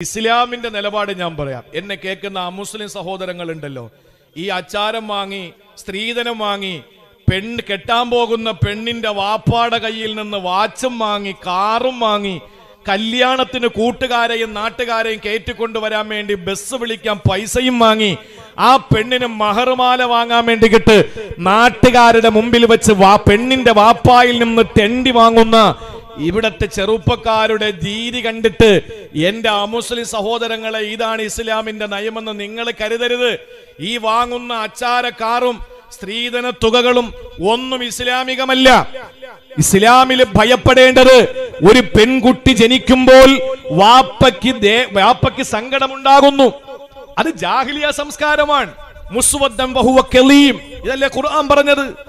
ഇസ്ലാമിന്റെ നിലപാട് ഞാൻ പറയാം. എന്നെ കേൾക്കുന്ന അമുസ്ലിം സഹോദരങ്ങൾ ഉണ്ടല്ലോ ഈ അച്ചാരം വാങ്ങി സ്ത്രീധനം വാങ്ങി പെൺ കെട്ടാൻ പോകുന്ന പെണ്ണിന്റെ വാപ്പാട കയ്യിൽ നിന്ന് വാച്ചും വാങ്ങി കാറും വാങ്ങി കല്യാണത്തിന് കൂട്ടുകാരെയും നാട്ടുകാരെയും കയറ്റിക്കൊണ്ടുവരാൻ വേണ്ടി ബസ് വിളിക്കാൻ പൈസയും വാങ്ങി ആ പെണ്ണിന് മഹർമാല വാങ്ങാൻ വേണ്ടി കിട്ട് നാട്ടുകാരുടെ മുമ്പിൽ വെച്ച് വാ പെണ്ണിന്റെ വാപ്പായിൽ നിന്ന് തെണ്ടി വാങ്ങുന്ന ഇവിടത്തെ ചെറുപ്പക്കാരുടെ രീതി കണ്ടിട്ട് എന്റെ അമുസ്ലിം സഹോദരങ്ങളെ ഇതാണ് ഇസ്ലാമിന്റെ നയമെന്ന് നിങ്ങൾ കരുതരുത്. ഈ വാങ്ങുന്ന അച്ചാരക്കാറും സ്ത്രീധന തുകകളും ഒന്നും ഇസ്ലാമികമല്ല. ഇസ്ലാമിൽ ഭയപ്പെടേണ്ടത് ഒരു പെൺകുട്ടി ജനിക്കുമ്പോൾ വാപ്പയ്ക്ക് വാപ്പയ്ക്ക് സങ്കടമുണ്ടാകുന്നു. അത് ജാഹിലിയ സംസ്കാരമാണ്. മുസ്വദ്ദൻ വഹുവ കലീം. ഇതല്ലേ ഖുർആൻ പറഞ്ഞത്?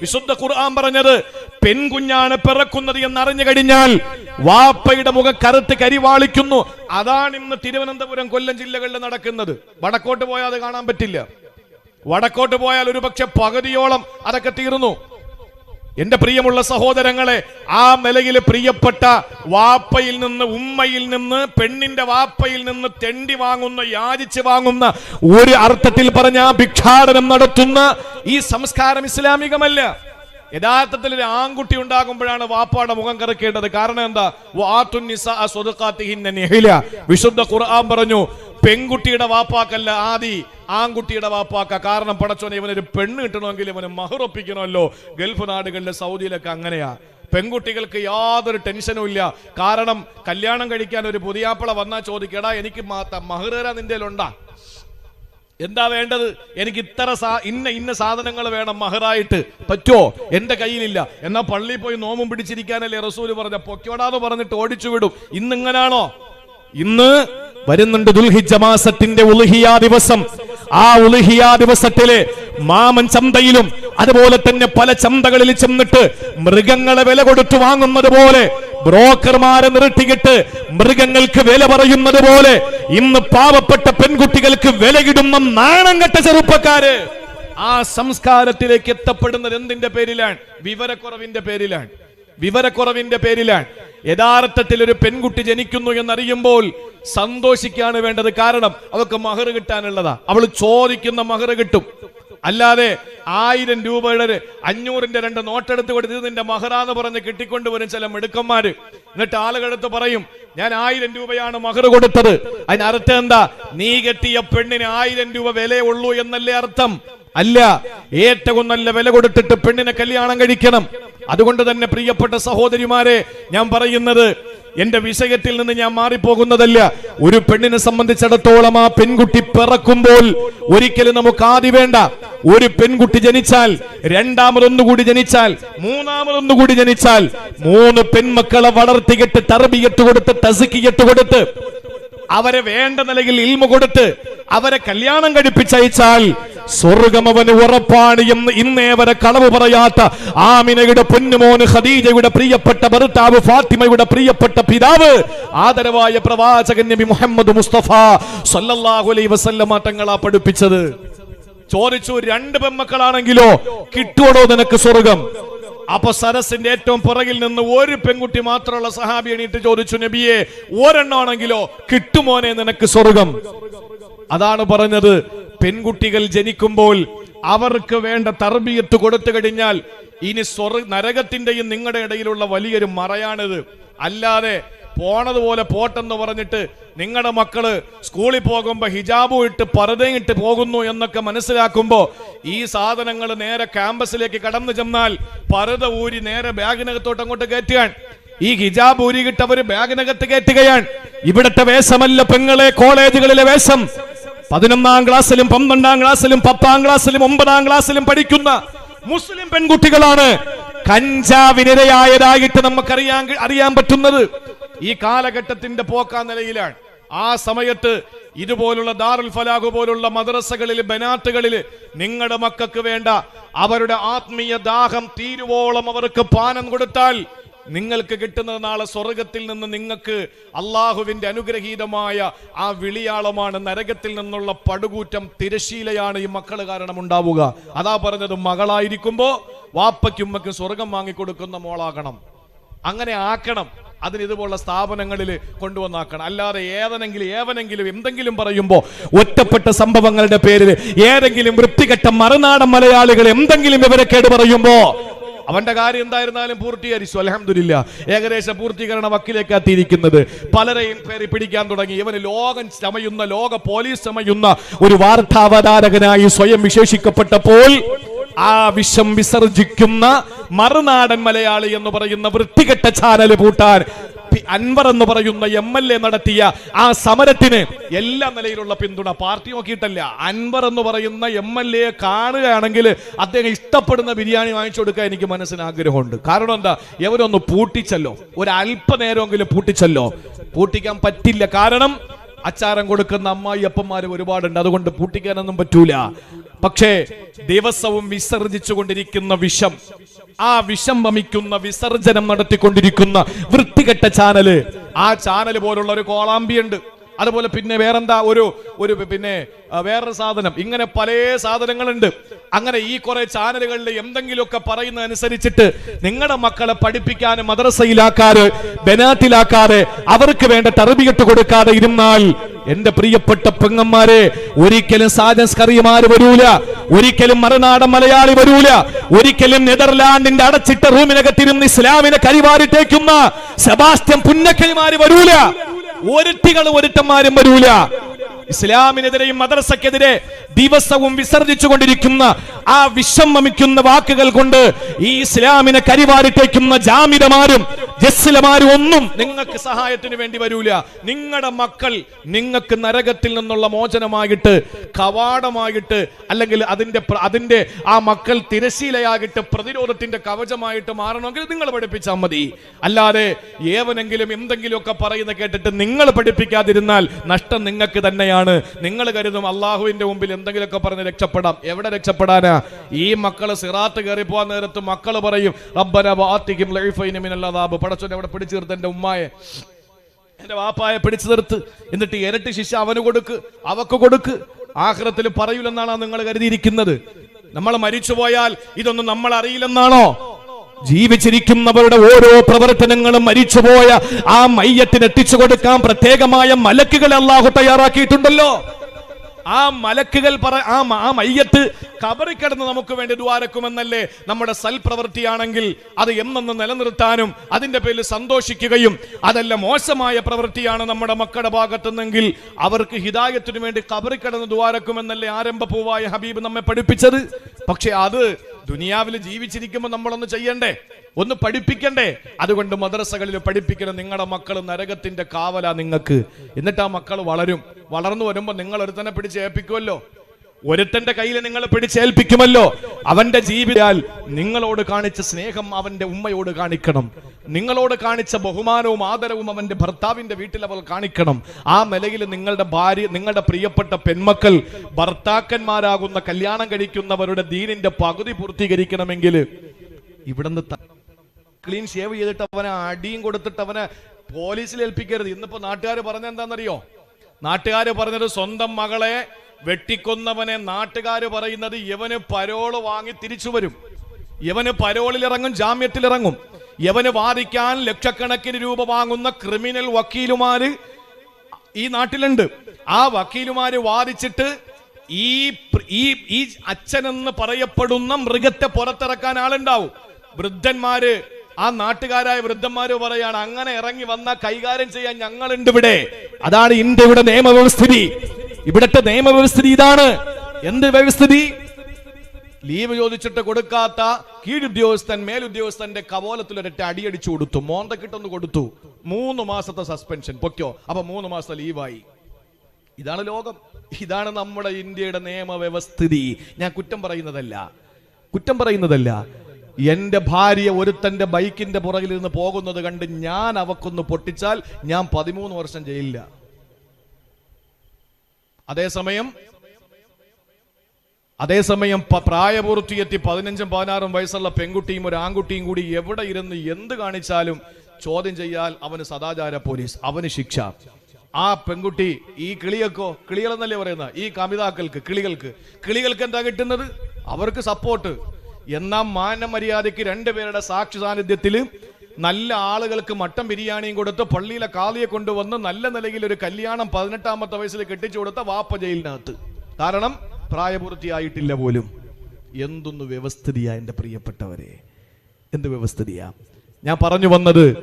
വിശുദ്ധ ഖുർആൻ പറഞ്ഞത് പെൺകുഞ്ഞാണ് പിറക്കുന്നത് എന്ന് അറിഞ്ഞു കഴിഞ്ഞാൽ വാപ്പയുടെ മുഖം കറുത്ത് കരിവാളിക്കുന്നു. അതാണ് ഇന്ന് തിരുവനന്തപുരം കൊല്ലം ജില്ലകളിൽ നടക്കുന്നത്. വടക്കോട്ട് പോയാൽ അത് കാണാൻ പറ്റില്ല. വടക്കോട്ട് പോയാൽ ഒരു പക്ഷെ പകുതിയോളം അതൊക്കെ തീർന്നു. എന്റെ പ്രിയമുള്ള സഹോദരങ്ങളെ ആ നിലയിൽ പ്രിയപ്പെട്ട വാപ്പയിൽ നിന്ന് ഉമ്മയിൽ നിന്ന് പെണ്ണിന്റെ വാപ്പയിൽ നിന്ന് തെണ്ടി വാങ്ങുന്ന യാചിച്ച് വാങ്ങുന്ന ഒരു അർത്ഥത്തിൽ പറഞ്ഞ ഭിക്ഷാടനം നടത്തുന്ന ഈ സംസ്കാരം ഇസ്ലാമികമല്ല. യഥാർത്ഥത്തിൽ ഒരു ആൺകുട്ടി ഉണ്ടാകുമ്പോഴാണ് വാപ്പാടെ മുഖം കറക്കേണ്ടത്. കാരണം എന്താ. വിശുദ്ധ ഖുർആൻ പറഞ്ഞു പെൺകുട്ടിയുടെ വാപ്പാക്കല്ല ആദി ആൺകുട്ടിയുടെ വാപ്പാക്ക. കാരണം പടച്ചോനെ ഇവനൊരു പെണ്ണ് കിട്ടണമെങ്കിൽ ഇവന് മഹുറപ്പിക്കണമല്ലോ ഗൾഫ് നാടുകളിലെ സൗദിയിലൊക്കെ അങ്ങനെയാ. പെൺകുട്ടികൾക്ക് യാതൊരു ടെൻഷനും ഇല്ല. കാരണം കല്യാണം കഴിക്കാൻ ഒരു പുതിയാപ്പള വന്നാൽ ചോദിക്കടാ എനിക്ക് മഹുറ നിന്റെ ഉണ്ടാ എന്താ വേണ്ടത്? എനിക്ക് ഇത്ര സാ- ഇന്ന ഇന്ന സാധനങ്ങൾ വേണം മഹറായിട്ട്. പറ്റോ എന്റെ കയ്യിലില്ല. എന്നാ പള്ളിയിൽ പോയി നോമും പിടിച്ചിരിക്കാനല്ലേ റസൂൽ പറഞ്ഞ. പൊക്കോടാന്ന് പറഞ്ഞിട്ട് ഓടിച്ചു വിടും. ഇന്ന് ഇങ്ങനാണോ? ഇന്ന് വരുന്നുണ്ട് ദുൽഹിജ മാസത്തിന്റെ ഉലുഹിയ ദിവസം. ആ ഉലുഹിയ ദിവസത്തിൽ മാമൻ ചന്തയിലും അതുപോലെ തന്നെ പല ചന്തകളിൽ ചെന്നിട്ട് മൃഗങ്ങളെ വില കൊടുത്തു വാങ്ങുന്നത് പോലെ ബ്രോക്കർമാരെ നിർത്തിയിട്ട് മൃഗങ്ങൾക്ക് വില പറയുന്നത് പോലെ ഇന്ന് പാവപ്പെട്ട പെൺകുട്ടികൾക്ക് വിലയിടുന്ന നാണം കെട്ട ചെറുപ്പക്കാര്. ആ സംസ്കാരത്തിലേക്ക് എത്തപ്പെടുന്നത് എന്തിന്റെ പേരിലാണ്? വിവരക്കുറവിന്റെ പേരിലാണ്. വിവരക്കുറവിന്റെ പേരിലാണ്. യഥാർത്ഥത്തിൽ ഒരു പെൺകുട്ടി ജനിക്കുന്നു എന്നറിയുമ്പോൾ സന്തോഷിക്കാണ് വേണ്ടത്. കാരണം അവൾക്ക് മഹർ കിട്ടാനുള്ളതാ. അവൾ ചോദിക്കുന്ന മഹർ കിട്ടും. അല്ലാതെ ആയിരം രൂപയുടെ അഞ്ഞൂറിന്റെ രണ്ട് നോട്ടെടുത്ത് കൊടുത്ത് നിന്റെ മഹറാന്ന് പറഞ്ഞ് കിട്ടിക്കൊണ്ടുവരും ചില മിടുക്കന്മാര്. എന്നിട്ട് ആളുകളടുത്ത് പറയും ഞാൻ ആയിരം രൂപയാണ് മഹർ കൊടുത്തത്. അതിന് അർത്ഥം എന്താ? നീ കെട്ടിയ പെണ്ണിന് ആയിരം രൂപ വിലയുള്ളൂ എന്നല്ലേ അർത്ഥം. അല്ല ഏറ്റവും നല്ല വില കൊടുത്തിട്ട് പെണ്ണിനെ കല്യാണം കഴിക്കണം. അതുകൊണ്ട് തന്നെ പ്രിയപ്പെട്ട സഹോദരിമാരെ ഞാൻ പറയുന്നത് എന്റെ വിഷയത്തിൽ നിന്ന് ഞാൻ മാറിപ്പോകുന്നതല്ല. ഒരു പെണ്ണിനെ സംബന്ധിച്ചിടത്തോളം ആ പെൺകുട്ടി പിറക്കുമ്പോൾ ഒരിക്കലും നമുക്ക് ആദ്യ വേണ്ട. ഒരു പെൺകുട്ടി ജനിച്ചാൽ രണ്ടാമതൊന്നുകൂടി ജനിച്ചാൽ മൂന്നാമതൊന്നുകൂടി ജനിച്ചാൽ മൂന്ന് പെൺമക്കളെ വളർത്തിയിട്ട് തറബിയത്ത് കൊടുത്ത് തസുക്കിയത്ത് കൊടുത്ത് അവരെ വേണ്ട നിലയിൽ ഇൽമ കൊടുത്ത് അവരെ കല്യാണം കഴിപ്പിച്ചയച്ചാൽ സ്വർഗം അവന് ഉറപ്പാണ് എന്ന് ഇന്നേ വരെ കളവ് പറയാത്ത ആമിനയുടെ പൊന്നുമോന് ഖദീജയുടെ പ്രിയപ്പെട്ട ഭർത്താവ് ഫാത്തിമയുടെ പ്രിയപ്പെട്ട പിതാവ് ആദരവായ പ്രവാചകൻ നബി മുഹമ്മദ് മുസ്തഫ സല്ലല്ലാഹു അലൈഹി വസല്ലമ തങ്ങളാ പഠിപ്പിച്ചത്. ചോദിച്ചു രണ്ട് പെമ്മക്കളാണെങ്കിലോ കിട്ടുവടോ നിനക്ക് സ്വർഗം? അപ്പൊ സരസിന്റെ ഏറ്റവും പുറകിൽ നിന്ന് ഒരു പെൺകുട്ടി മാത്രമുള്ള സഹാബി എണീറ്റ് ചോദിച്ചു നബിയെ ഒരെണ്ണമാണെങ്കിലോ? കിട്ടുമോനെ നിനക്ക് സ്വർഗം? അതാണ് പറഞ്ഞത്. പെൺകുട്ടികൾ ജനിക്കുമ്പോൾ അവർക്ക് വേണ്ട തർബീയത്ത് കൊടുത്തു കഴിഞ്ഞാൽ ഇനി സ്വർ നരകത്തിന്റെയും നിങ്ങളുടെ ഇടയിലുള്ള വലിയൊരു മറയാണിത്. അല്ലാതെ പോണതുപോലെ പോട്ടെന്ന് പറഞ്ഞിട്ട് നിങ്ങളുടെ മക്കൾ സ്കൂളിൽ പോകുമ്പോ ഹിജാബും ഇട്ട് പറതേ ഇട്ട് പോകുന്നു എന്നൊക്കെ മനസ്സിലാക്കുമ്പോ ഈ സാധനങ്ങൾ നേരെ ക്യാമ്പസിലേക്ക് കടന്നു ചെന്നാൽ പർദ്ദ ഊരി നേരെ ബാഗിനകത്തോട്ട് അങ്ങോട്ട് കയറ്റുകയാണ്. ഈ ഹിജാബ് ഊരികിട്ട് കിട്ടവര് ബാഗിനകത്ത് കയറ്റുകയാണ്. ഇവിടത്തെ വേഷമല്ല പെങ്ങളെ കോളേജുകളിലെ വേഷം. പതിനൊന്നാം ക്ലാസ്സിലും പന്ത്രണ്ടാം ക്ലാസ്സിലും പത്താം ക്ലാസ്സിലും ഒമ്പതാം ക്ലാസ്സിലും പഠിക്കുന്ന മുസ്ലിം പെൺകുട്ടികളാണ്. കഞ്ചാവിനിരയായതായിട്ട് നമുക്കറിയാൻ അറിയാൻ പറ്റുന്നത്. ഈ കാലഘട്ടത്തിന്റെ പോക്കാ നിലയിലാണ്. ആ സമയത്ത് ഇതുപോലുള്ള ദാറുൽ ഫലാഹു പോലുള്ള മദ്രസകളിൽ ബനാത്തുകളിൽ നിങ്ങളുടെ മക്കൾക്ക് വേണ്ട അവരുടെ ആത്മീയ ദാഹം തീരുവോളം അവർക്ക് പാനം കൊടുത്താൽ നിങ്ങൾക്ക് കിട്ടുന്നത് നാളെ സ്വർഗത്തിൽ നിന്ന് നിങ്ങൾക്ക് അള്ളാഹുവിന്റെ അനുഗ്രഹീതമായ ആ വിളിയാളമാണ് നരകത്തിൽ നിന്നുള്ള പടുകൂറ്റം തിരശീലയാണ് ഈ മക്കൾ കാരണം ഉണ്ടാവുക അതാ പറഞ്ഞത് മകളായിരിക്കുമ്പോ വാപ്പയ്ക്കും ഉമ്മയ്ക്കും സ്വർഗം വാങ്ങിക്കൊടുക്കുന്ന മോളാകണം. അങ്ങനെ ആക്കണം. അതിന് ഇതുപോലുള്ള സ്ഥാപനങ്ങളിൽ കൊണ്ടുവന്നാക്കണം. അല്ലാതെ ഏതെങ്കിലും ഏവനെങ്കിലും എന്തെങ്കിലും പറയുമ്പോൾ ഒറ്റപ്പെട്ട സംഭവങ്ങളുടെ പേരിൽ ഏതെങ്കിലും വൃത്തികെട്ട മറുനാടൻ മലയാളികൾ എന്തെങ്കിലും ഇവരെ കേട് പറയുമ്പോ അവന്റെ കാര്യം എന്തായിരുന്നാലും പൂർത്തീകരിച്ചു. അലഹമില്ല ഏകദേശം പൂർത്തീകരണ വക്കിലേക്ക് എത്തിയിരിക്കുന്നത് പലരെയും പേരി പിടിക്കാൻ തുടങ്ങി. ഇവന് ലോകം ചമയുന്ന ലോക പോലീസ് ചമയുന്ന ഒരു വാർത്താവതാരകനായി സ്വയം വിശേഷിക്കപ്പെട്ടപ്പോൾ ആ വിഷം വിസർജിക്കുന്ന മറുനാടൻ മലയാളി എന്ന് പറയുന്ന വൃത്തികെട്ട ചാനൽ പൂട്ടാൻ അൻവർ എന്ന് പറയുന്ന എം എൽ എ നടത്തിയ ആ സമരത്തിന് എല്ലാ നിലയിലുള്ള പിന്തുണ. പാർട്ടി നോക്കിയിട്ടല്ല. അൻവർ എന്ന് പറയുന്ന എം എൽ എ കാണുകയാണെങ്കിൽ അദ്ദേഹം ഇഷ്ടപ്പെടുന്ന ബിരിയാണി വാങ്ങിച്ചു കൊടുക്കാൻ എനിക്ക് മനസ്സിന് ആഗ്രഹമുണ്ട് കാരണം എന്താ? എവരൊന്ന് പൂട്ടിച്ചല്ലോ. ഒരു അല്പനേരമെങ്കിലും പൂട്ടിച്ചല്ലോ. പൂട്ടിക്കാൻ പറ്റില്ല. കാരണം അച്ചാരം കൊടുക്കുന്ന അമ്മായി അപ്പന്മാരും ഒരുപാടുണ്ട്. അതുകൊണ്ട് പൂട്ടിക്കാനൊന്നും പറ്റൂല. പക്ഷേ ദിവസവും വിസർജിച്ചു കൊണ്ടിരിക്കുന്ന വിഷം ആ വിഷം വമിക്കുന്ന വിസർജനം നടത്തിക്കൊണ്ടിരിക്കുന്ന വൃത്തികെട്ട ചാനൽ. ആ ചാനൽ പോലുള്ള ഒരു കോളാമ്പി ഉണ്ട്. അതുപോലെ പിന്നെ വേറെന്താ? ഒരു ഒരു പിന്നെ വേറൊരു സാധനം. ഇങ്ങനെ പല സാധനങ്ങളുണ്ട്. അങ്ങനെ ഈ കുറെ ചാനലുകളിൽ എന്തെങ്കിലുമൊക്കെ പറയുന്ന അനുസരിച്ചിട്ട് നിങ്ങളുടെ മക്കളെ പഠിപ്പിക്കാൻ മദ്രസയിലാക്കാറ് ബനാത്തിലാക്കാറ് അവർക്ക് വേണ്ട തറബികെട്ട് കൊടുക്കാതെ ഇരുന്നാൽ എന്റെ പ്രിയപ്പെട്ട പെങ്ങന്മാരെ ഒരിക്കലും സാജൻസ്കറിയമാര് വരൂല. ഒരിക്കലും മറുനാടൻ മലയാളി വരൂല. ഒരിക്കലും നെതർലാൻഡിന്റെ അടച്ചിട്ട റൂമിനകത്തിരുന്ന് ഇസ്ലാമിനെ കരിവാരിട്ടേക്കുന്ന സെബാസ്റ്റ്യൻ പുന്നക്കരിമാര് വരൂല. ഒരുട്ടികളും ഒരുട്ടന്മാരും വരൂല. ഇസ്ലാമിനെതിരെയും മദ്രസക്കെതിരെ ദിവസവും വിസർജിച്ചു കൊണ്ടിരിക്കുന്ന ആ വിഷം വമിക്കുന്ന വാക്കുകൾ കൊണ്ട് ഈ ഇസ്ലാമിനെ കരിവാരിട്ടേക്കുന്ന ജാമിതമാരും ജസ്സിലമാരും ഒന്നും നിങ്ങൾക്ക് സഹായത്തിന് വേണ്ടി വരൂല. നിങ്ങളുടെ മക്കൾ നിങ്ങൾക്ക് നരകത്തിൽ നിന്നുള്ള മോചനമായിട്ട് കവാടമായിട്ട് അല്ലെങ്കിൽ അതിന്റെ അതിന്റെ ആ മക്കൾ തിരശീലയാകിട്ട് പ്രതിരോധത്തിന്റെ കവചമായിട്ട് മാറണമെങ്കിൽ നിങ്ങൾ പഠിപ്പിച്ചാൽ മതി. അല്ലാതെ ഏവനെങ്കിലും എന്തെങ്കിലുമൊക്കെ പറയുന്ന കേട്ടിട്ട് നിങ്ങൾ പഠിപ്പിക്കാതിരുന്നാൽ നഷ്ടം നിങ്ങൾക്ക് തന്നെയാണ്. നിങ്ങൾ കരുതും അള്ളാഹുവിന്റെ മുമ്പിൽ എന്തെങ്കിലുമൊക്കെ പറഞ്ഞ് രക്ഷപ്പെടാം. എവിടെ രക്ഷപ്പെടാനാ? ഈ മക്കൾ സിറാത്ത് കയറി പോകാൻ നേരത്ത് മക്കൾ പറയും റബ്ബന ബാത്തിക്കും ലൈഫൈന മിനല്ലദാബ് പടച്ചോനെ അവിടെ പിടിച്ചു നിർത്ത് എന്റെ ഉമ്മായെ. എന്റെ വാപ്പായെ പിടിച്ചു നിർത്ത്. എന്നിട്ട് ഇരട്ടി ശിക്ഷ അവന് കൊടുക്ക് അവക്ക് കൊടുക്ക്. ആഹ്റത്തിൽ പറയൂലെന്നാണോ നിങ്ങൾ കരുതിയിരിക്കുന്നത്? നമ്മൾ മരിച്ചു പോയാൽ ഇതൊന്നും നമ്മൾ അറിയില്ലെന്നാണോ? ജീവിച്ചിരിക്കുന്നവരുടെ ഓരോ പ്രവർത്തനങ്ങളും മരിച്ചുപോയ ആ മയ്യത്തിന് എത്തിച്ചു കൊടുക്കാൻ പ്രത്യേകമായ മലക്കുകളെ അള്ളാഹു തയ്യാറാക്കിയിട്ടുണ്ടല്ലോ. ആ മലക്കുകൾ പറ ആ ആ മയ്യത്ത് കബറി കിടന്ന് നമുക്ക് വേണ്ടി ദ്വാരക്കുമെന്നല്ലേ നമ്മുടെ സൽപ്രവൃത്തിയാണെങ്കിൽ അത് എന്നെന്ന് നിലനിർത്താനും അതിന്റെ പേരിൽ സന്തോഷിക്കുകയും അതല്ല മോശമായ പ്രവൃത്തിയാണ് നമ്മുടെ മക്കളുടെ ഭാഗത്തുനിന്നെങ്കിൽ അവർക്ക് ഹിതായത്തിനു വേണ്ടി കബറി കിടന്ന് ദ്വാരക്കുമെന്നല്ലേ ആരംഭ പൂവായ ഹബീബ് നമ്മെ പഠിപ്പിച്ചത്. പക്ഷെ അത് ദുനിയാവിൽ ജീവിച്ചിരിക്കുമ്പോൾ നമ്മളൊന്ന് ചെയ്യണ്ടേ? ഒന്ന് പഠിപ്പിക്കണ്ടേ? അതുകൊണ്ട് മദ്രസകളിൽ പഠിപ്പിക്കണം നിങ്ങളുടെ മക്കൾ നരകത്തിന്റെ കാവല നിങ്ങൾക്ക്. എന്നിട്ട് ആ മക്കൾ വളരും. വളർന്നു വരുമ്പോൾ നിങ്ങൾ ഒരുത്തനെ പിടിച്ച് ഏൽപ്പിക്കുമല്ലോ. ഒരുത്തന്റെ കയ്യിൽ നിങ്ങൾ പിടിച്ചേൽപ്പിക്കുമല്ലോ അവന്റെ ജീവിതാൽ നിങ്ങളോട് കാണിച്ച സ്നേഹം അവന്റെ ഉമ്മയോട് കാണിക്കണം. നിങ്ങളോട് കാണിച്ച ബഹുമാനവും ആദരവും അവന്റെ ഭർത്താവിന്റെ വീട്ടിൽ അവൾ കാണിക്കണം. ആ നിലയിൽ നിങ്ങളുടെ ഭാര്യ നിങ്ങളുടെ പ്രിയപ്പെട്ട പെൺമക്കൾ ഭർത്താക്കന്മാരാകുന്ന കല്യാണം കഴിക്കുന്നവരുടെ ദീനിന്റെ പകുതി പൂർത്തീകരിക്കണമെങ്കിൽ ഇവിടുന്ന് ക്ലീൻ ഷേവ് ചെയ്തിട്ട് അവനെ അടിയും കൊടുത്തിട്ട് അവനെ പോലീസിൽ ഏൽപ്പിക്കരുത്. ഇന്നിപ്പോ നാട്ടുകാർ പറഞ്ഞ എന്താണെന്നറിയോ? നാട്ടുകാർ പറഞ്ഞത് സ്വന്തം മകളെ വെട്ടിക്കൊന്നവനെ നാട്ടുകാർ പറയുന്നത് ഇവന് പരോൾ വാങ്ങി തിരിച്ചു വരും. ഇവന് പരോളിലിറങ്ങും ജാമ്യത്തിലിറങ്ങും. ഇവന് വാദിക്കാൻ ലക്ഷക്കണക്കിന് രൂപ വാങ്ങുന്ന ക്രിമിനൽ വക്കീലുമാര് ഈ നാട്ടിലുണ്ട്. ആ വക്കീലുമാര് വാദിച്ചിട്ട് ഈ ഈ അച്ഛനെന്ന് പറയപ്പെടുന്ന മൃഗത്തെ പുറത്തിറക്കാൻ ആളുണ്ടാവും. വൃദ്ധന്മാര് ആ നാട്ടുകാരായ വൃദ്ധന്മാര് പറയാണ് അങ്ങനെ ഇറങ്ങി വന്ന കൈകാര്യം ചെയ്യാൻ ഞങ്ങളുണ്ട് ഇവിടെ. അതാണ് ഇന്ത്യയുടെ നിയമവ്യവസ്ഥിതി. ഇവിടുത്തെ നിയമവ്യവസ്ഥിതി ഇതാണ്. എന്ത് വ്യവസ്ഥിതി? ലീവ് ചോദിച്ചിട്ട് കൊടുക്കാത്ത കീഴുദ്യോഗസ്ഥൻ മേലുദ്യോഗസ്ഥന്റെ കവോലത്തിൽ ഒരൊറ്റ അടിയടിച്ചു കൊടുത്തു. മോന്തക്കിട്ടൊന്ന് കൊടുത്തു. മൂന്ന് മാസത്തെ സസ്പെൻഷൻ പൊക്കോ അപ്പൊ മൂന്ന് മാസത്തെ ലീവായി. ഇതാണ് ലോകം. ഇതാണ് നമ്മുടെ ഇന്ത്യയുടെ നിയമവ്യവസ്ഥിതി. ഞാൻ കുറ്റം പറയുന്നതല്ല. കുറ്റം പറയുന്നതല്ല. എന്റെ ഭാര്യ ഒരുത്തന്റെ ബൈക്കിന്റെ പുറകിൽ നിന്ന് പോകുന്നത് കണ്ട് ഞാൻ അവക്കൊന്ന് പൊട്ടിച്ചാൽ ഞാൻ പതിമൂന്ന് വർഷം ജയിലില്ല. അതേസമയം അതേസമയം പ്രായപൂർത്തി പ്രായപൂർത്തിയെത്തി പതിനഞ്ചും പതിനാറും വയസ്സുള്ള പെൺകുട്ടിയും ഒരു ആൺകുട്ടിയും കൂടി എവിടെ ഇരുന്ന് എന്ത് കാണിച്ചാലും ചോദ്യം ചെയ്യാൽ അവന് സദാചാര പോലീസ് അവന് ശിക്ഷ. ആ പെൺകുട്ടി ഈ കിളികൾക്കോ കിളികളെന്നല്ലേ പറയുന്ന ഈ കമിതാക്കൾക്ക് കിളികൾക്ക്. കിളികൾക്ക് എന്താ കിട്ടുന്നത്? അവർക്ക് സപ്പോർട്ട് എന്നാ മാനമര്യാദയ്ക്ക് രണ്ടുപേരുടെ സാക്ഷി സാന്നിധ്യത്തിൽ നല്ല ആളുകൾക്ക് മട്ടൻ ബിരിയാണിയും കൊടുത്ത് പള്ളിയിലെ കാളിയെ കൊണ്ടുവന്ന് നല്ല നിലയിൽ ഒരു കല്യാണം പതിനെട്ടാമത്തെ വയസ്സിൽ കെട്ടിച്ചു കൊടുത്ത വാപ്പ ജയിലിനകത്ത്. കാരണം പ്രായപൂർത്തിയായിട്ടില്ല പോലും. എന്തൊന്ന് വ്യവസ്ഥിതിയാ എന്റെ പ്രിയപ്പെട്ടവരെ? എന്ത് വ്യവസ്ഥിതിയാ? ഞാൻ പറഞ്ഞു വന്നത്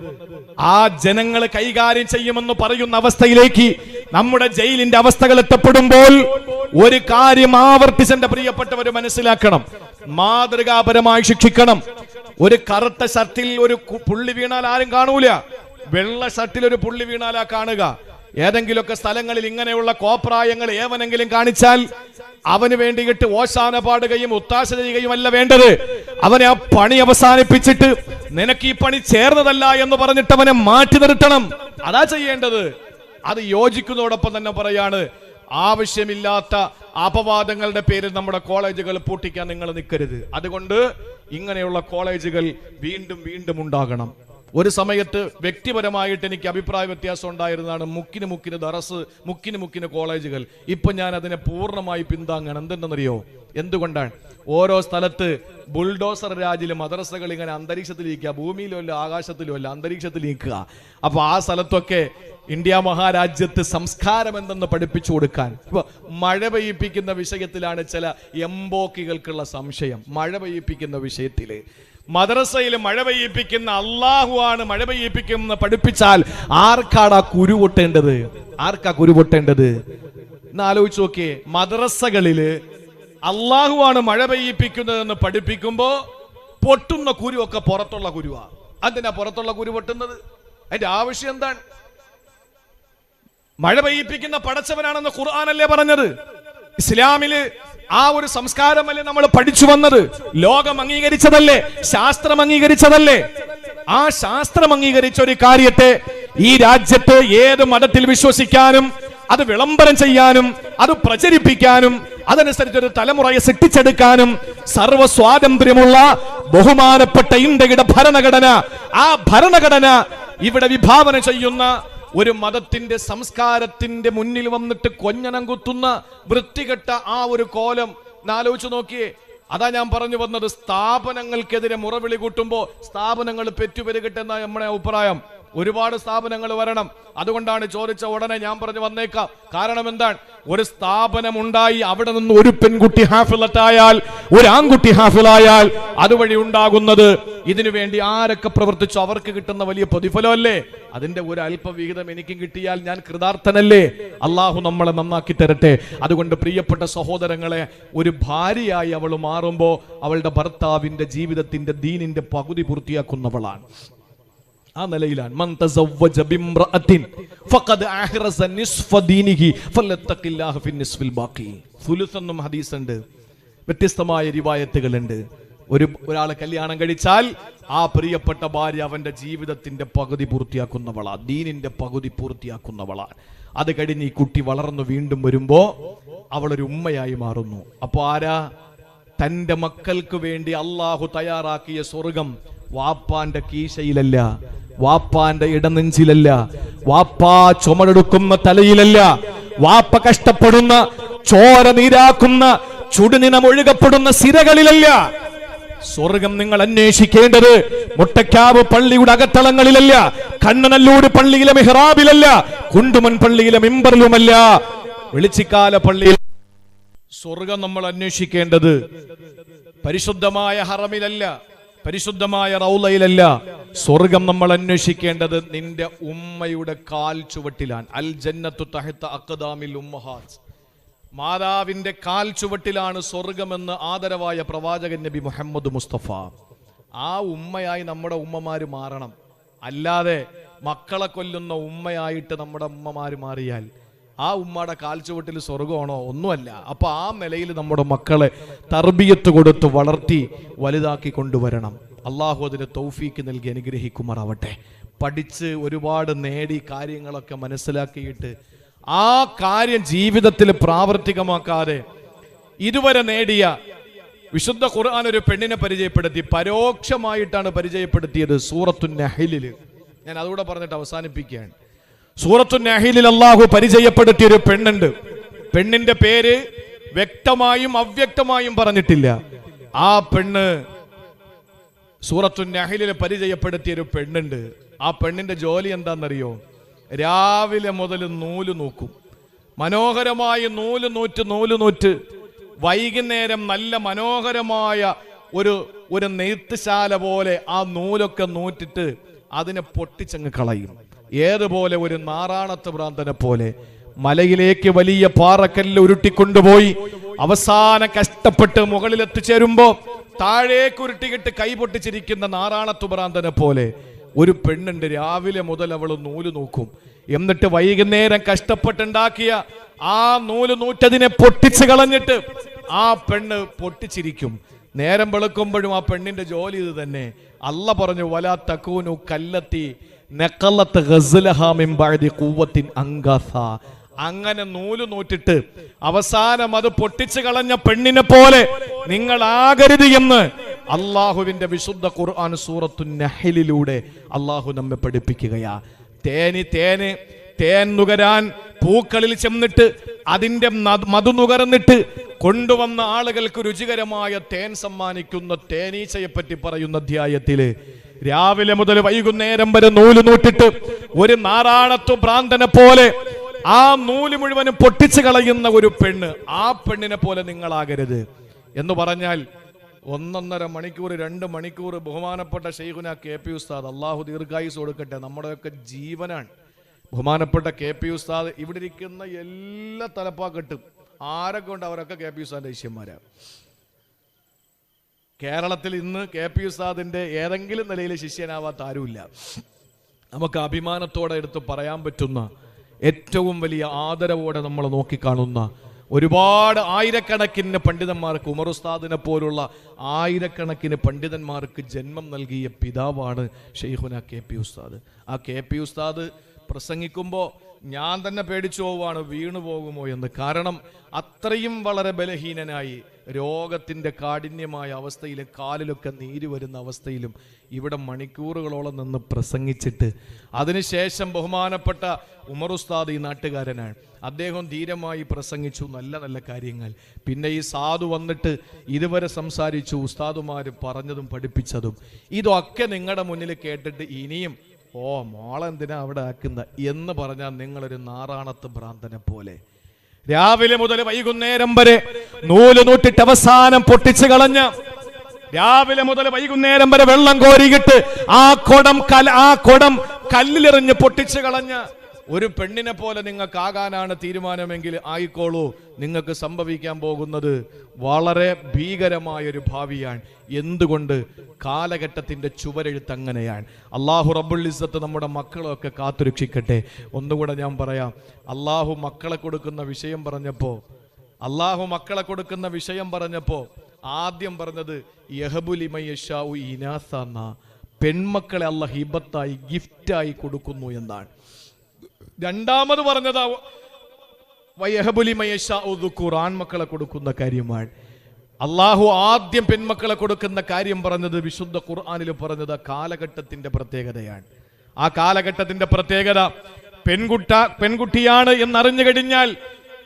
ആ ജനങ്ങൾ കൈകാര്യം ചെയ്യുമെന്ന് പറയുന്ന അവസ്ഥയിലേക്ക് നമ്മുടെ ജയിലിന്റെ അവസ്ഥകൾ എത്തപ്പെടുമ്പോൾ ഒരു കാര്യം ആവർത്തിച്ച് എന്റെ പ്രിയപ്പെട്ടവർ മനസ്സിലാക്കണം. മാതൃകാപരമായി ശിക്ഷിക്കണം. ഒരു കറുത്ത ഷർട്ടിൽ ഒരു പുള്ളി വീണാൽ ആരും കാണൂല. വെള്ള ഷർട്ടിൽ ഒരു പുള്ളി വീണാലാ കാണുക. ഏതെങ്കിലുമൊക്കെ സ്ഥലങ്ങളിൽ ഇങ്ങനെയുള്ള കോപ്രായങ്ങൾ ഏവനെങ്കിലും കാണിച്ചാൽ അവന് വേണ്ടിയിട്ട് ഓശാന പാടുകയും ഒത്താശ ചെയ്യുകയും അല്ല വേണ്ടത്. അവനെ ആ പണി അവസാനിപ്പിച്ചിട്ട് നിനക്ക് ഈ പണി ചേർന്നതല്ല എന്ന് പറഞ്ഞിട്ട് അവനെ മാറ്റി നിർത്തണം. അതാ ചെയ്യേണ്ടത്. അത് യോജിക്കുന്നതോടൊപ്പം തന്നെ പറയാണ് ആവശ്യമില്ലാത്ത അപവാദങ്ങളുടെ പേരിൽ നമ്മുടെ കോളേജുകൾ പൂട്ടിക്കാൻ നിങ്ങൾ നിൽക്കരുത്. അതുകൊണ്ട് ഇങ്ങനെയുള്ള കോളേജുകൾ വീണ്ടും വീണ്ടും ഉണ്ടാകണം. ഒരു സമയത്ത് വ്യക്തിപരമായിട്ട് എനിക്ക് അഭിപ്രായ വ്യത്യാസം ഉണ്ടായിരുന്നതാണ് മുക്കിന് മുക്കിന് ദറസ് മുക്കിന് മുക്കിന് കോളേജുകൾ. ഇപ്പൊ ഞാൻ അതിനെ പൂർണമായി പിന്താങ്ങാണ്. എന്തെന്നറിയോ എന്തുകൊണ്ടാണ്? ഓരോ സ്ഥലത്ത് ബുൾഡോസർ രാജിൽ മദ്രസകൾ ഇങ്ങനെ അന്തരീക്ഷത്തിൽ ഇരിക്കുക ഭൂമിയിലും അല്ല ആകാശത്തിലും അല്ല അന്തരീക്ഷത്തിൽ ഇരിക്കുക. അപ്പൊ ആ സ്ഥലത്തൊക്കെ ഇന്ത്യ മഹാരാജ്യത്ത് സംസ്കാരം എന്തെന്ന് പഠിപ്പിച്ചു കൊടുക്കാൻ. ഇപ്പൊ മഴ പെയ്യിപ്പിക്കുന്ന വിഷയത്തിലാണ് ചില എംബോക്കികൾക്കുള്ള സംശയം. മഴ പെയ്യിപ്പിക്കുന്ന വിഷയത്തിൽ. മദ്രസയിൽ മഴ പെയ്യിപ്പിക്കുന്ന അള്ളാഹു ആണ് മഴ പെയ്യിപ്പിക്കുന്ന പഠിപ്പിച്ചാൽ ആർക്കാടാ കുരു പൊട്ടേണ്ടത്? ആർക്കാ കുരു പൊട്ടേണ്ടത്? എന്ന് ആലോചിച്ച് നോക്കിയേ മദ്രസകളിൽ അള്ളാഹു ആണ് മഴ പെയ്യിപ്പിക്കുന്നതെന്ന് പഠിപ്പിക്കുമ്പോ പൊട്ടുന്ന കുരു ഒക്കെ പുറത്തുള്ള കുരുവാ. അതിനാ പുറത്തുള്ള കുരു പൊട്ടുന്നത്? അതിന്റെ ആവശ്യം എന്താണ്? മഴ പെയ്യിപ്പിക്കുന്ന പടച്ചവനാണെന്ന് ഖുർആാനല്ലേ പറഞ്ഞത്? ഇസ്ലാമിൽ ആ ഒരു സംസ്കാരമല്ലേ നമ്മൾ പഠിച്ചു വന്നത്? ലോകം അംഗീകരിച്ചതല്ലേ? ശാസ്ത്രം അംഗീകരിച്ചതല്ലേ? ആ ശാസ്ത്രം അംഗീകരിച്ച ഒരു കാര്യത്തെ ഈ രാജ്യത്ത് ഏത് മതത്തിൽ വിശ്വസിക്കാനും അത് വിളംബരം ചെയ്യാനും അത് പ്രചരിപ്പിക്കാനും അതനുസരിച്ച് ഒരു തലമുറയെ സൃഷ്ടിച്ചെടുക്കാനും സർവ സ്വാതന്ത്ര്യമുള്ള ബഹുമാനപ്പെട്ട ഇന്ത്യയുടെ ഭരണഘടന ആ ഭരണഘടന ഇവിടെ വിഭാവന ചെയ്യുന്ന ഒരു മതത്തിന്റെ സംസ്കാരത്തിന്റെ മുന്നിൽ വന്നിട്ട് കൊഞ്ഞനം കുത്തുന്ന വൃത്തികെട്ട ആ ഒരു കോലം. ആലോചിച്ച് നോക്കിയേ അതാ ഞാൻ പറഞ്ഞു വന്നത് സ്ഥാപനങ്ങൾക്കെതിരെ മുറവിളി കൂട്ടുമ്പോൾ സ്ഥാപനങ്ങൾ പെറ്റുപെരുകട്ടെ എന്ന നമ്മുടെ അഭിപ്രായം. ഒരുപാട് സ്ഥാപനങ്ങൾ വരണം. അതുകൊണ്ടാണ് ചോദിച്ച ഉടനെ ഞാൻ പറഞ്ഞു വന്നേക്കാം. കാരണം എന്താണ്? ഒരു സ്ഥാപനം ഉണ്ടായി അവിടെ നിന്ന് ഒരു പെൺകുട്ടി ഹാഫിലത്തായാൽ ഒരു ആൺകുട്ടി ഹാഫിലായാൽ അതുവഴി ഉണ്ടാകുന്നത് ഇതിനു വേണ്ടി ആരൊക്കെ പ്രവർത്തിച്ചു? അവർക്ക് കിട്ടുന്ന വലിയ പ്രതിഫലമല്ലേ? അതിന്റെ ഒരു അല്പവിഹിതം എനിക്കും കിട്ടിയാൽ ഞാൻ കൃതാർത്ഥനല്ലേ? അള്ളാഹു നമ്മളെ നന്നാക്കി തരട്ടെ. അതുകൊണ്ട് പ്രിയപ്പെട്ട സഹോദരങ്ങളെ ഒരു ഭാര്യയായി അവൾ മാറുമ്പോൾ അവളുടെ ഭർത്താവിന്റെ ജീവിതത്തിന്റെ ദീനിന്റെ പകുതി പൂർത്തിയാക്കുന്നവളാണ്. ആ നിലയിലാണ്. എന്നും ഹദീസ് ഉണ്ട് വ്യത്യസ്തമായ റിവായത്തുകളുണ്ട് ഒരു ഒരാളെ കല്യാണം കഴിച്ചാൽ ആ പ്രിയപ്പെട്ട ഭാര്യ അവന്റെ ജീവിതത്തിന്റെ പകുതി പൂർത്തിയാക്കുന്നവളാ. ദീനിന്റെ പകുതി പൂർത്തിയാക്കുന്നവളാ. അത് കഴിഞ്ഞ് ഈ കുട്ടി വളർന്നു വീണ്ടും വരുമ്പോ അവളൊരു ഉമ്മയായി മാറുന്നു. അപ്പോൾ ആരാ? തന്റെ മക്കൾക്ക് വേണ്ടി അള്ളാഹു തയ്യാറാക്കിയ സ്വർഗം വാപ്പാന്റെ കീശയിലല്ല. വാപ്പാന്റെ ഇടനെഞ്ചിലല്ല വാപ്പാ ചുമടെടുക്കുന്ന തലയിലല്ല വാപ്പ കഷ്ടപ്പെടുന്ന ചോര നീരാക്കുന്ന ചുടുനിനം ഒഴുകപ്പെടുന്ന സിരകളിലല്ല. സ്വർഗം നിങ്ങൾ അന്വേഷിക്കേണ്ടത് മുട്ടക്കാവ് പള്ളിയുടെ അകത്തളങ്ങളിലല്ല കണ്ണനല്ലൂർ പള്ളിയിലെ മെഹ്റാബിലല്ല കുണ്ടുമൻ പള്ളിയിലെ മിമ്പറിലുമല്ല. വെളിച്ചിക്കാല പള്ളിയിൽ സ്വർഗം നമ്മൾ അന്വേഷിക്കേണ്ടത് പരിശുദ്ധമായ ഹറമിലല്ല. പരിശുദ്ധമായ റൗലയിലല്ല സ്വർഗം നമ്മൾ അന്വേഷിക്കേണ്ടത് നിന്റെ ഉമ്മയുടെ കാൽ ചുവട്ടിലാണ്. അൽ ജന്നത്തു തഹത്ത അക്കദാമിൽ ഉമ്മഹാസ് മാതാവിന്റെ കാൽ ചുവട്ടിലാണ് സ്വർഗമെന്ന് ആദരവായ പ്രവാചകൻ നബി മുഹമ്മദ് മുസ്തഫ. ആ ഉമ്മയായി നമ്മുടെ ഉമ്മമാര് മാറണം. അല്ലാതെ മക്കളെ കൊല്ലുന്ന ഉമ്മയായിട്ട് നമ്മുടെ ഉമ്മമാര് മാറിയാൽ ആ ഉമ്മയുടെ കാൽച്ചുവട്ടിൽ സ്വർഗമാണോ ഒന്നുമല്ല. അപ്പൊ ആ നിലയിൽ നമ്മുടെ മക്കളെ തർബിയത്ത് കൊടുത്ത് വളർത്തി വലുതാക്കി കൊണ്ടുവരണം. അള്ളാഹു അതിന് തൗഫീക്ക് നൽകി അനുഗ്രഹിക്കുമാറാവട്ടെ. പഠിച്ച് ഒരുപാട് നേടി കാര്യങ്ങളൊക്കെ മനസ്സിലാക്കിയിട്ട് ആ കാര്യം ജീവിതത്തിൽ പ്രാവർത്തികമാക്കാതെ ഇതുവരെ നേടിയ വിശുദ്ധ ഖുർആൻ ഒരു പെണ്ണിനെ പരിചയപ്പെടുത്തി. പരോക്ഷമായിട്ടാണ് പരിചയപ്പെടുത്തിയത് സൂറത്തു നഹലിൽ. ഞാൻ അതുകൂടെ പറഞ്ഞിട്ട് അവസാനിപ്പിക്കുകയാണ്. സൂറത്തു നഹിലിൽ അള്ളാഹു പരിചയപ്പെടുത്തിയ ഒരു പെണ്ണുണ്ട്. പെണ്ണിന്റെ പേര് വ്യക്തമായും അവ്യക്തമായും പറഞ്ഞിട്ടില്ല. ആ പെണ്ണ് സൂറത്തു നഹിലിൽ പരിചയപ്പെടുത്തിയ ഒരു പെണ്ണുണ്ട്. ആ പെണ്ണിന്റെ ജോലി എന്താണെന്നറിയോ രാവിലെ മുതൽ നൂൽ നോക്കും. മനോഹരമായ നൂൽ നൂറ്റ് നൂൽ നൂറ്റ്. വൈകുന്നേരം നല്ല മനോഹരമായ ഒരു ഒരു നെയ്ത്തുശാല പോലെ ആ നൂലൊക്കെ നൂറ്റിട്ട് അതിനെ പൊട്ടിച്ചങ്ങ് കളയും. ഏതുപോലെ ഒരു നാറാണത്ത് ഭ്രാന്തനെ പോലെ മലയിലേക്ക് വലിയ പാറക്കല്ല് ഉരുട്ടിക്കൊണ്ടുപോയി അവസാന കഷ്ടപ്പെട്ട് മുകളിൽ എത്തിച്ചേരുമ്പോ താഴേക്ക് ഉരുട്ടിയിട്ട് കൈ പൊട്ടിച്ചിരിക്കുന്ന നാറാണത്തു ഭ്രാന്തനെ പോലെ ഒരു പെണ്ണുണ്ട് രാവിലെ മുതൽ അവൾ നൂൽ നോക്കും. എന്നിട്ട് വൈകുന്നേരം കഷ്ടപ്പെട്ടുണ്ടാക്കിയ ആ നൂൽ നൂറ്റതിനെ പൊട്ടിച്ച് കളഞ്ഞിട്ട് ആ പെണ്ണ് പൊട്ടിച്ചിരിക്കും. നേരം വെളുക്കുമ്പോഴും ആ പെണ്ണിന്റെ ജോലി ഇത് തന്നെ. അല്ല പറഞ്ഞു വലാ തക്കൂനു കല്ലത്തി നെക്കല്ലത്ത് ഗസ്ലഹാമിൻ ഖുവ്വത്തിൻ അങ്കാസ അങ്ങനെ നൂൽ നൂറ്റിട്ട് അവസാനം അത് പൊട്ടിച്ചു കളഞ്ഞ പെണ്ണിനെ പോലെ നിങ്ങൾ ആകരുത് എന്ന് അള്ളാഹുവിന്റെ വിശുദ്ധ ഖുർആൻ സൂറത്തു നഹലിലൂടെ അള്ളാഹു നമ്മെ പഠിപ്പിക്കുകയാ. തേനി തേന് തേൻ നുകരാൻ പൂക്കളിൽ ചെന്നിട്ട് അതിന്റെ മധു നുകർന്നിട്ട് കൊണ്ടുവന്ന ആളുകൾക്ക് രുചികരമായ തേൻ സമ്മാനിക്കുന്ന തേനീച്ചയെ പറ്റി പറയുന്ന അധ്യായത്തിൽ രാവിലെ മുതൽ വൈകുന്നേരം വരെ നൂൽ നൂറ്റിട്ട് ഒരു നാറാണത്തു ഭ്രാന്തനെ പോലെ ആ നൂൽ മുഴുവനും പൊട്ടിച്ചു കളയുന്ന ഒരു പെണ്ണ്. ആ പെണ്ണിനെ പോലെ നിങ്ങളാകരുത്. എന്ന് പറഞ്ഞാൽ ഒന്നൊന്നര മണിക്കൂർ രണ്ട് മണിക്കൂർ ബഹുമാനപ്പെട്ട ഷെയ്ഖുന കെ പി ഉസ്താദ് അള്ളാഹു ദീർഘായുസ് കൊടുക്കട്ടെ. നമ്മുടെയൊക്കെ ജീവനാണ്. ബഹുമാനപ്പെട്ട കെ പി ഉസ്താദ് ഇവിടെ ഇരിക്കുന്ന എല്ലാ തലപ്പാക്കെട്ടും ആരൊക്കെ ഉണ്ട് അവരൊക്കെ കെ പി ഉസ്താദിന്റെ ശിഷ്യന്മാരാണ് കേരളത്തിൽ ഇന്ന് കെ പി ഉസ്താദിന്റെ ഏതെങ്കിലും നിലയിൽ ശിഷ്യനാവാത്ത ആരുമില്ല. നമുക്ക് അഭിമാനത്തോടെ എടുത്ത് പറയാൻ പറ്റുന്ന ഏറ്റവും വലിയ ആദരവോടെ നമ്മൾ നോക്കിക്കാണുന്ന ഒരുപാട് ആയിരക്കണക്കിന് പണ്ഡിതന്മാർക്ക് ഉമർ ഉസ്താദിനെ പോലുള്ള ആയിരക്കണക്കിന് പണ്ഡിതന്മാർക്ക് ജന്മം നൽകിയ പിതാവാണ് ഷെയ്ഖുന കെ പി ഉസ്താദ്. ആ കെ പി ഉസ്താദ് പ്രസംഗിക്കുമ്പോൾ ഞാൻ തന്നെ പേടിച്ചു പോവാണ് വീണു പോകുമോ എന്ന്. കാരണം അത്രയും വളരെ ബലഹീനനായി രോഗത്തിന്റെ കാഠിന്യമായ അവസ്ഥയിലും കാലിലൊക്കെ നീര് വരുന്ന അവസ്ഥയിലും ഇവിടെ മണിക്കൂറുകളോളം നിന്ന് പ്രസംഗിച്ചിട്ട് അതിനുശേഷം ബഹുമാനപ്പെട്ട ഉമർ ഉസ്താദ് ഈ നാട്ടുകാരനാണ്. അദ്ദേഹം ധീരമായി പ്രസംഗിച്ചു നല്ല നല്ല കാര്യങ്ങൾ. പിന്നെ ഈ സാധു വന്നിട്ട് ഇതുവരെ സംസാരിച്ചു ഉസ്താദുമാർ പറഞ്ഞതും പഠിപ്പിച്ചതും. ഇതൊക്കെ നിങ്ങളുടെ മുന്നിൽ കേട്ടിട്ട് ഇനിയും ഓ മോളെന്തിനാ അവിടെ ആക്കുന്ന? എന്ന് പറഞ്ഞാൽ നിങ്ങളൊരു നാറാണത്ത് ഭ്രാന്തനെ പോലെ. രാവിലെ മുതൽ വൈകുന്നേരം വരെ നൂൽ നൂറ്റിട്ട് അവസാനം പൊട്ടിച്ചു കളഞ്ഞ രാവിലെ മുതൽ വൈകുന്നേരം വരെ വെള്ളം കോരിയിട്ട് ആ കൊടം ആ കൊടം കല്ലിലെറിഞ്ഞ് പൊട്ടിച്ചു കളഞ്ഞ ഒരു പെണ്ണിനെ പോലെ നിങ്ങൾക്കാകാനാണ് തീരുമാനമെങ്കിൽ ആയിക്കോളൂ നിങ്ങൾക്ക് സംഭവിക്കാൻ പോകുന്നത് വളരെ ഭീകരമായൊരു ഭാവിയാണ്. എന്തുകൊണ്ട്? കാലഘട്ടത്തിന്റെ ചുവരെഴുത്ത് അങ്ങനെയാണ്. അള്ളാഹു റബ്ബുൽ ഇസ്സത്ത് നമ്മുടെ മക്കളൊക്കെ കാത്തുരക്ഷിക്കട്ടെ. ഒന്നുകൂടെ ഞാൻ പറയാം. അള്ളാഹു മക്കളെ കൊടുക്കുന്ന വിഷയം പറഞ്ഞപ്പോൾ അള്ളാഹു മക്കളെ കൊടുക്കുന്ന വിഷയം പറഞ്ഞപ്പോൾ ആദ്യം പറഞ്ഞത് യഹബുലിമയ്യഷാവു ഇനാസ എന്ന പെൺമക്കളെ അല്ല ഹിബത്തായി ഗിഫ്റ്റായി കൊടുക്കുന്നു എന്നാണ്. രണ്ടാമത് പറഞ്ഞത് ഖുർആൻ മക്കളെ കൊടുക്കുന്ന കാര്യമാണ്. അള്ളാഹു ആദ്യം പെൺമക്കളെ കൊടുക്കുന്ന കാര്യം പറഞ്ഞത് വിശുദ്ധ ഖുർആാനിൽ പറഞ്ഞത് കാലഘട്ടത്തിന്റെ പ്രത്യേകതയാണ്. ആ കാലഘട്ടത്തിന്റെ പ്രത്യേകത പെൺകുട്ട പെൺകുട്ടിയാണ് എന്നറിഞ്ഞു കഴിഞ്ഞാൽ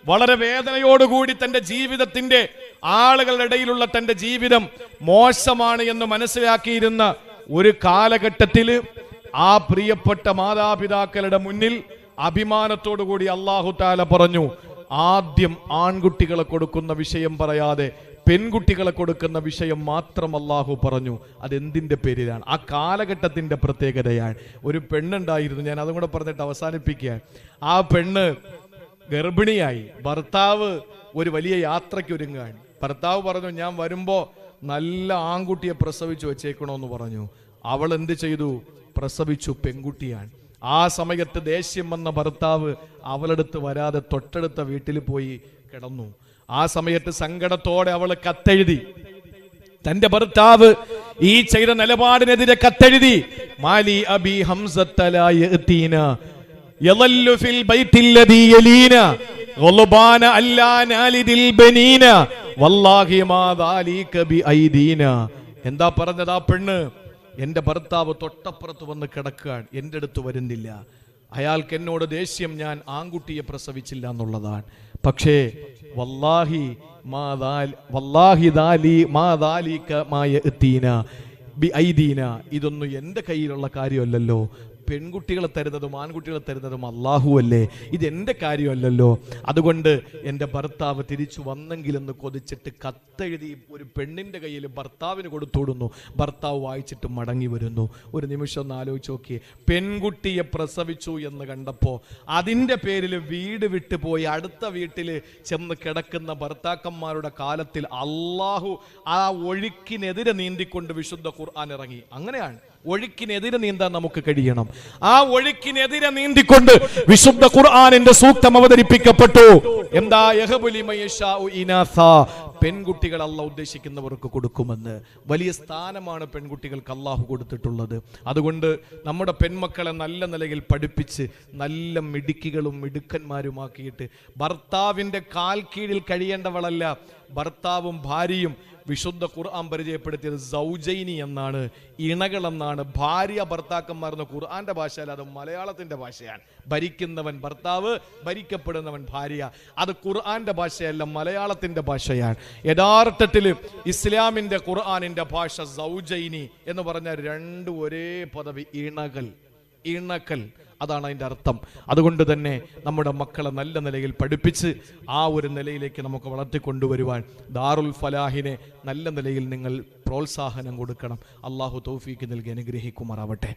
വളരെ വേദനയോടുകൂടി തന്റെ ജീവിതത്തിന്റെ ആളുകളുടെ ഇടയിലുള്ള തന്റെ ജീവിതം മോശമാണ് എന്ന് മനസ്സിലാക്കിയിരുന്ന ഒരു കാലഘട്ടത്തിൽ ആ പ്രിയപ്പെട്ട മാതാപിതാക്കളുടെ മുന്നിൽ അഭിമാനത്തോടുകൂടി അള്ളാഹു താല പറഞ്ഞു ആദ്യം ആൺകുട്ടികളെ കൊടുക്കുന്ന വിഷയം പറയാതെ പെൺകുട്ടികളെ കൊടുക്കുന്ന വിഷയം മാത്രം അള്ളാഹു പറഞ്ഞു. അതെന്തിന്റെ പേരിലാണ്? ആ കാലഘട്ടത്തിന്റെ പ്രത്യേകതയാണ്. ഒരു പെണ്ണുണ്ടായിരുന്നു ഞാൻ അതും കൂടെ പറഞ്ഞിട്ട് അവസാനിപ്പിക്കുക ആ പെണ്ണ് ഗർഭിണിയായി. ഭർത്താവ് ഒരു വലിയ യാത്രയ്ക്ക് ഒരുങ്ങുകയാണ്. ഭർത്താവ് പറഞ്ഞു ഞാൻ വരുമ്പോൾ നല്ല ആൺകുട്ടിയെ പ്രസവിച്ചു വെച്ചേക്കണോന്ന് പറഞ്ഞു. അവൾ എന്ത് ചെയ്തു? പ്രസവിച്ചു പെൺകുട്ടിയാണ്. ആ സമയത്ത് ദേഷ്യം വന്ന ഭർത്താവ് അവളടുത്ത് വരാതെ തൊട്ടടുത്ത വീട്ടിൽ പോയി കിടന്നു. ആ സമയത്ത് സങ്കടത്തോടെ അവൾ കത്തെഴുതി. തന്റെ ഭർത്താവ് ഈ ചെയ്ത നിലപാടിനെതിരെ കത്തെഴുതി. മാലി അബി ബി എന്താ പറഞ്ഞത് ആ പെണ്ണ്? എന്റെ ഭർത്താവ് തൊട്ടപ്പുറത്ത് വന്ന് കിടക്കാൻ എന്റെ അടുത്ത് വരുന്നില്ല. അയാൾക്ക് എന്നോട് ദേഷ്യം ഞാൻ ആൺകുട്ടിയെ പ്രസവിച്ചില്ല എന്നുള്ളതാണ്. പക്ഷേ വല്ലാഹി വല്ലാഹി ദാലി മാ ദാലിക യഅ്തീന. ബി ഐദീന. ഇതൊന്നും എന്റെ കയ്യിലുള്ള കാര്യമല്ലല്ലോ. പെൺകുട്ടികളെ തരുന്നതും ആൺകുട്ടികളെ തരുന്നതും അള്ളാഹു അല്ലേ ഇത് എന്റെ കാര്യമല്ലല്ലോ. അതുകൊണ്ട് എന്റെ ഭർത്താവ് തിരിച്ചു വന്നെങ്കിലെന്ന് കൊതിച്ചിട്ട് കത്തെഴുതി ഒരു പെണ്ണിന്റെ കയ്യിൽ ഭർത്താവിന് കൊടുത്തുവിടുന്നു. ഭർത്താവ് വായിച്ചിട്ട് മടങ്ങി വരുന്നു. ഒരു നിമിഷം ഒന്ന് ആലോചിച്ച് നോക്കിയേ. പെൺകുട്ടിയെ പ്രസവിച്ചു എന്ന് കണ്ടപ്പോൾ അതിന്റെ പേരിൽ വീട് വിട്ടു പോയി അടുത്ത വീട്ടിൽ ചെന്ന് കിടക്കുന്ന ഭർത്താക്കന്മാരുടെ കാലത്തിൽ അള്ളാഹു ആ ഒഴുക്കിനെതിരെ നീന്തിക്കൊണ്ട് വിശുദ്ധ ഖുർആൻ ഇറങ്ങി. അങ്ങനെയാണ്. ഒഴുക്കിനെതിരെ നീന്താൻ നമുക്ക് കഴിയണം. ആ ഒഴുക്കിനെതിരെ നീന്തിക്കൊണ്ട് വിശുദ്ധ ഖുർആാനിന്റെ സൂക്തം അവതരിപ്പിക്കപ്പെട്ടു. എന്താ. പെൺകുട്ടികൾ അല്ല ഉദ്ദേശിക്കുന്നവർക്ക് കൊടുക്കുമെന്ന്. വലിയ സ്ഥാനമാണ് പെൺകുട്ടികൾക്ക് അള്ളാഹു കൊടുത്തിട്ടുള്ളത്. അതുകൊണ്ട് നമ്മുടെ പെൺമക്കളെ നല്ല നിലയിൽ പഠിപ്പിച്ച് നല്ല മിടുക്കികളും മിടുക്കന്മാരുമാക്കിയിട്ട് ഭർത്താവിന്റെ കാൽ കീഴിൽ കഴിയേണ്ടവളല്ല ഭർത്താവും ഭാര്യയും വിശുദ്ധ ഖുർആൻ പരിചയപ്പെടുത്തിയത് സൗജൈനി എന്നാണ് ഇണകൾ എന്നാണ് ഭാര്യ ഭർത്താക്കന്മാർ എന്ന ഖുർആന്റെ ഭാഷയല്ല അത് മലയാളത്തിന്റെ ഭാഷയാണ്. ഭരിക്കുന്നവൻ ഭർത്താവ് ഭരിക്കപ്പെടുന്നവൻ ഭാര്യ. അത് ഖുർആന്റെ ഭാഷയല്ല മലയാളത്തിന്റെ ഭാഷയാണ്. യഥാർത്ഥത്തിൽ ഇസ്ലാമിന്റെ ഖുർആനിന്റെ ഭാഷ സൗജൈനി എന്ന് പറഞ്ഞ രണ്ട് ഒരേ പദവി ഇണകൾ. ഇണക്കൽ അതാണ് അതിന്റെ അർത്ഥം. അതുകൊണ്ട് തന്നെ നമ്മുടെ മക്കളെ നല്ല നിലയിൽ പഠിപ്പിച്ച് ആ ഒരു നിലയിലേക്ക് നമുക്ക് വളർത്തിക്കൊണ്ടുവരുവാൻ ദാറുൽ ഫലാഹിനെ നല്ല നിലയിൽ നിങ്ങൾ പ്രോത്സാഹനം കൊടുക്കണം. അള്ളാഹു തൗഫീക്ക് നൽകി അനുഗ്രഹിക്കുമാറാവട്ടെ.